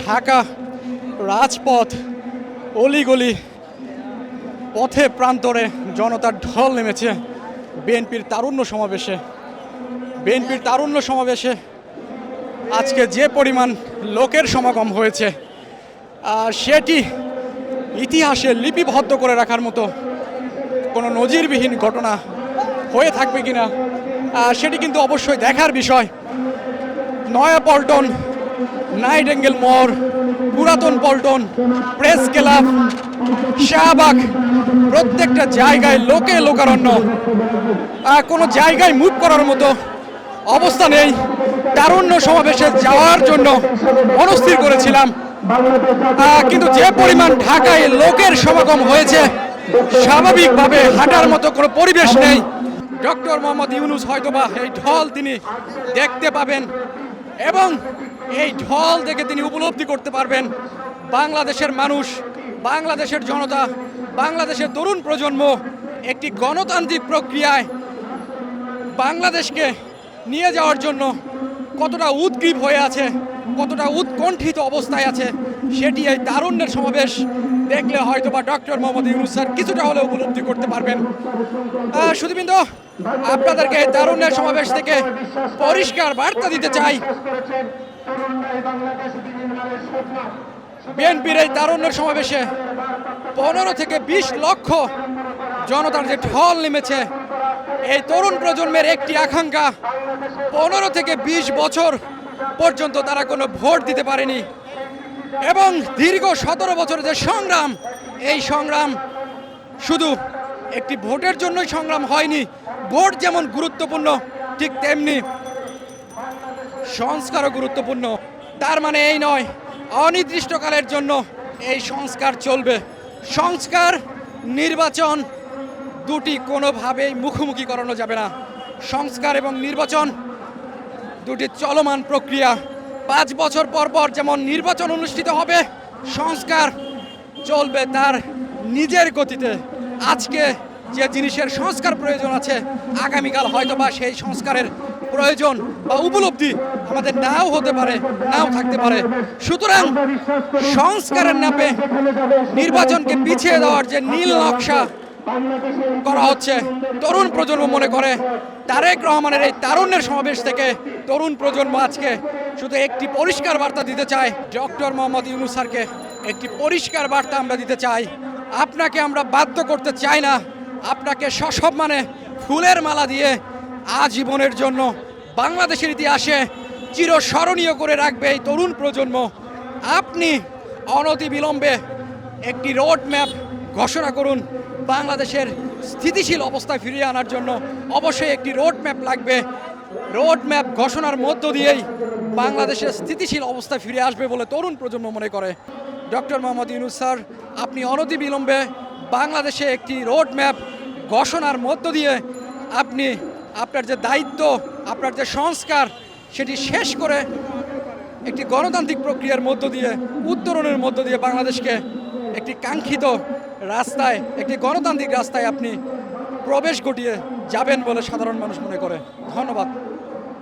ঢাকা রাজপথ, অলিগলি পথে প্রান্তরে জনতার ঢল নেমেছে বিএনপির তারুণ্য সমাবেশে। বিএনপির তারুণ্য সমাবেশে আজকে যে পরিমাণ লোকের সমাগম হয়েছে সেটি ইতিহাসে লিপিবদ্ধ করে রাখার মতো কোনো নজিরবিহীন ঘটনা হয়ে থাকবে কিনা সেটি কিন্তু অবশ্যই দেখার বিষয়। নয়া পল্টন নাইট অ্যাঙ্গেল মোড়, পুরাতন পল্টন, প্রেস ক্লাব, শাহবাগ, প্রত্যেকটা জায়গায় লোকে লোকারণ্য। কোনো জায়গায় মুভ করার মতো অবস্থা নেই। তারুণ্য সমাবেশে যাওয়ার জন্য মনস্থির করেছিলাম। কিন্তু যে পরিমাণ ঢাকায় লোকের সমাগম হয়েছে, স্বাভাবিকভাবে হাঁটার মতো কোনো পরিবেশ নেই। ডক্টর মোহাম্মদ ইউনুস হয়তোবা এই ঢল তিনি দেখতে পাবেন এবং এই ঢল দেখে তিনি উপলব্ধি করতে পারবেন। বাংলাদেশের মানুষ, বাংলাদেশের জনতা, বাংলাদেশের তরুণ প্রজন্ম একটি গণতান্ত্রিক প্রক্রিয়ায় বাংলাদেশকে নিয়ে যাওয়ার জন্য কতটা উদ্গ্রীব হয়ে আছে, কতটা উৎকণ্ঠিত অবস্থায় আছে, সেটি এই তারুণ্যের সমাবেশ দেখলে হয়তো বা ডক্টর মোহাম্মদ ইউনুস স্যার কিছুটা হলেও উপলব্ধি করতে পারবেন। শুধুবৃন্দ আপনাদেরকে তারুণ্যের সমাবেশ থেকে পরিষ্কার বার্তা দিতে চাই। বিএনপির এই তারুণ্যের সমাবেশে পনেরো থেকে বিশ লক্ষ জনতার যে ঢল নেমেছে, এই তরুণ প্রজন্মের একটি আকাঙ্ক্ষা, পনেরো থেকে বিশ বছর পর্যন্ত তারা কোনো ভোট দিতে পারেনি। এবং দীর্ঘ সতেরো বছরের যে সংগ্রাম, এই সংগ্রাম শুধু একটি ভোটের জন্যই সংগ্রাম হয়নি, ভোট যেমন গুরুত্বপূর্ণ, ঠিক তেমনি সংস্কারও গুরুত্বপূর্ণ। তার মানে এই নয়, অনির্দিষ্টকালের জন্য এই সংস্কার চলবে। সংস্কার, নির্বাচন দুটি কোনোভাবেই মুখোমুখি করানো যাবে না। সংস্কার এবং নির্বাচন দুটি চলমান প্রক্রিয়া। পাঁচ বছর পর পর যেমন নির্বাচন অনুষ্ঠিত হবে, সংস্কার চলবে তার নিজের গতিতে। আজকে যে জিনিসের সংস্কার প্রয়োজন আছে, আগামীকাল হয়তো বা সেই সংস্কারের প্রয়োজন বা উপলব্ধি আমাদের নাও হতে পারে, নাও থাকতে পারে। সুতরাং সংস্কারের নামে নির্বাচনকে পিছিয়ে দেওয়ার যে নীল নকশা করা হচ্ছে, তরুণ প্রজন্ম মনে করে, তারেক রহমানের এই তারুণ্যের সমাবেশ থেকে তরুণ প্রজন্ম আজকে শুধু একটি পরিষ্কার বার্তা দিতে চায়, ডক্টর মোহাম্মদ ইউনুস স্যারকে একটি পরিষ্কার বার্তা আমরা দিতে চাই। আপনাকে আমরা বাধ্য করতে চাই না, আপনাকে সসম্মানে ফুলের মালা দিয়ে আজীবনের জন্য বাংলাদেশের ইতিহাসে চিরস্মরণীয় করে রাখবে এই তরুণ প্রজন্ম। আপনি অনতিবিলম্বে একটি রোড ম্যাপ ঘোষণা করুন, বাংলাদেশের স্থিতিশীল অবস্থায় ফিরিয়ে আনার জন্য। অবশ্যই একটি রোড ম্যাপ লাগবে। রোড ম্যাপ ঘোষণার মধ্য দিয়েই বাংলাদেশের স্থিতিশীল অবস্থায় ফিরে আসবে বলে তরুণ প্রজন্ম মনে করে। ডক্টর মোহাম্মদ ইউনুস স্যার, আপনি অনতিবিলম্বে বাংলাদেশে একটি রোড ম্যাপ ঘোষণার মধ্য দিয়ে আপনি আপনার যে দায়িত্ব, আপনার যে সংস্কার, সেটি শেষ করে একটি গণতান্ত্রিক প্রক্রিয়ার মধ্য দিয়ে, উত্তরণের মধ্য দিয়ে বাংলাদেশকে একটি কাঙ্ক্ষিত রাস্তায়, একটি গণতান্ত্রিক রাস্তায় আপনি প্রবেশ ঘটিয়ে যাবেন বলে সাধারণ মানুষ মনে করে। ধন্যবাদ।